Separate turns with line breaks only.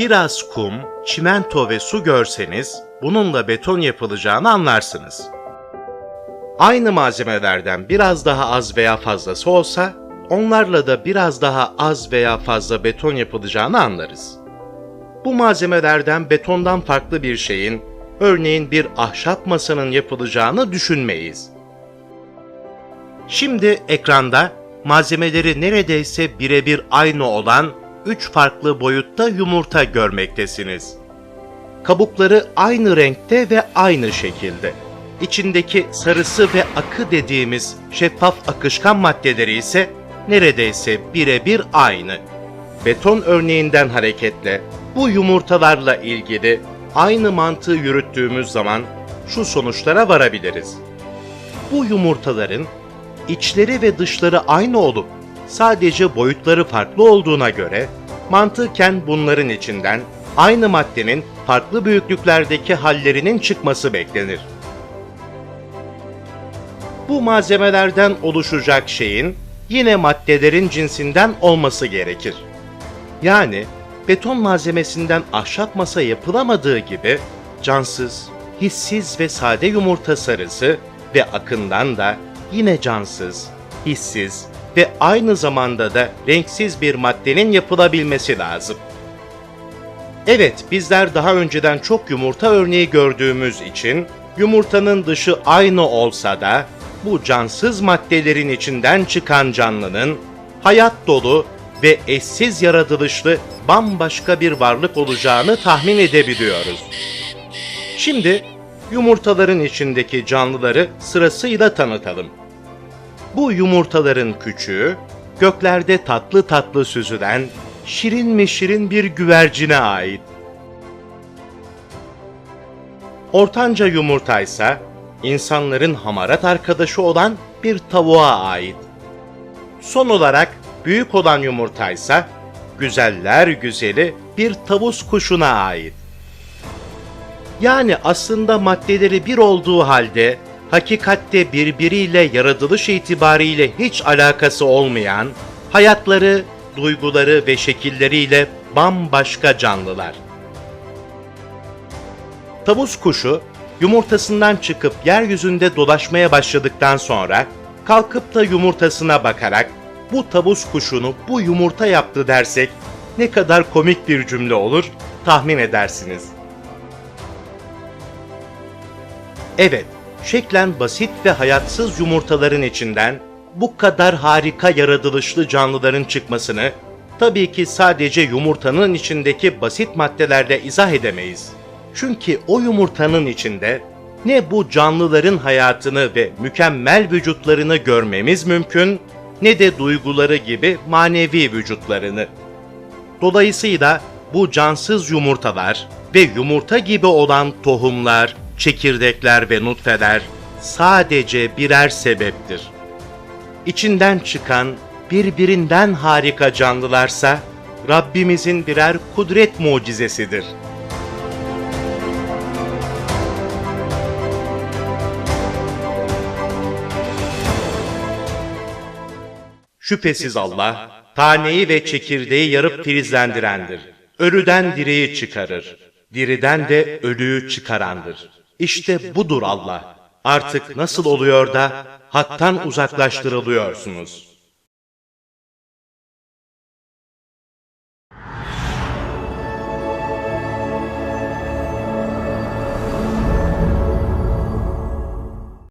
Biraz kum, çimento ve su görseniz bununla beton yapılacağını anlarsınız. Aynı malzemelerden biraz daha az veya fazlası olsa onlarla da biraz daha az veya fazla beton yapılacağını anlarız. Bu malzemelerden betondan farklı bir şeyin, örneğin bir ahşap masanın yapılacağını düşünmeyiz. Şimdi ekranda malzemeleri neredeyse birebir aynı olan üç farklı boyutta yumurta görmektesiniz. Kabukları aynı renkte ve aynı şekilde. İçindeki sarısı ve akı dediğimiz şeffaf akışkan maddeleri ise neredeyse birebir aynı. Beton örneğinden hareketle bu yumurtalarla ilgili aynı mantığı yürüttüğümüz zaman şu sonuçlara varabiliriz. Bu yumurtaların içleri ve dışları aynı olup sadece boyutları farklı olduğuna göre mantıken bunların içinden aynı maddenin farklı büyüklüklerdeki hallerinin çıkması beklenir. Bu malzemelerden oluşacak şeyin yine maddelerin cinsinden olması gerekir. Yani beton malzemesinden ahşap masa yapılamadığı gibi cansız, hissiz ve sade yumurta sarısı ve akından da yine cansız, hissiz ve aynı zamanda da renksiz bir maddenin yapılabilmesi lazım. Evet, bizler daha önceden çok yumurta örneği gördüğümüz için yumurtanın dışı aynı olsa da bu cansız maddelerin içinden çıkan canlının hayat dolu ve eşsiz yaratılışlı bambaşka bir varlık olacağını tahmin edebiliyoruz. Şimdi yumurtaların içindeki canlıları sırasıyla tanıtalım. Bu yumurtaların küçüğü, göklerde tatlı tatlı süzülen, şirin mi şirin bir güvercine ait. Ortanca yumurta ise insanların hamarat arkadaşı olan bir tavuğa ait. Son olarak büyük olan yumurta ise güzeller güzeli bir tavus kuşuna ait. Yani aslında maddeleri bir olduğu halde hakikatte birbiriyle yaratılış itibariyle hiç alakası olmayan, hayatları, duyguları ve şekilleriyle bambaşka canlılar. Tavus kuşu yumurtasından çıkıp yeryüzünde dolaşmaya başladıktan sonra kalkıp da yumurtasına bakarak bu tavus kuşunu bu yumurta yaptı dersek ne kadar komik bir cümle olur tahmin edersiniz. Evet, şeklen basit ve hayatsız yumurtaların içinden bu kadar harika yaratılışlı canlıların çıkmasını tabii ki sadece yumurtanın içindeki basit maddelerle izah edemeyiz. Çünkü o yumurtanın içinde ne bu canlıların hayatını ve mükemmel vücutlarını görmemiz mümkün ne de duyguları gibi manevi vücutlarını. Dolayısıyla bu cansız yumurtalar ve yumurta gibi olan tohumlar, çekirdekler ve nutfeler sadece birer sebeptir. İçinden çıkan birbirinden harika canlılarsa Rabbimizin birer kudret mucizesidir. Şüphesiz Allah, taneyi ve çekirdeği yarıp filizlendirendir. Ölüden diriyi çıkarır. Diriden de ölüyü çıkarandır. İşte budur Allah. Artık nasıl oluyor da haktan uzaklaştırılıyorsunuz.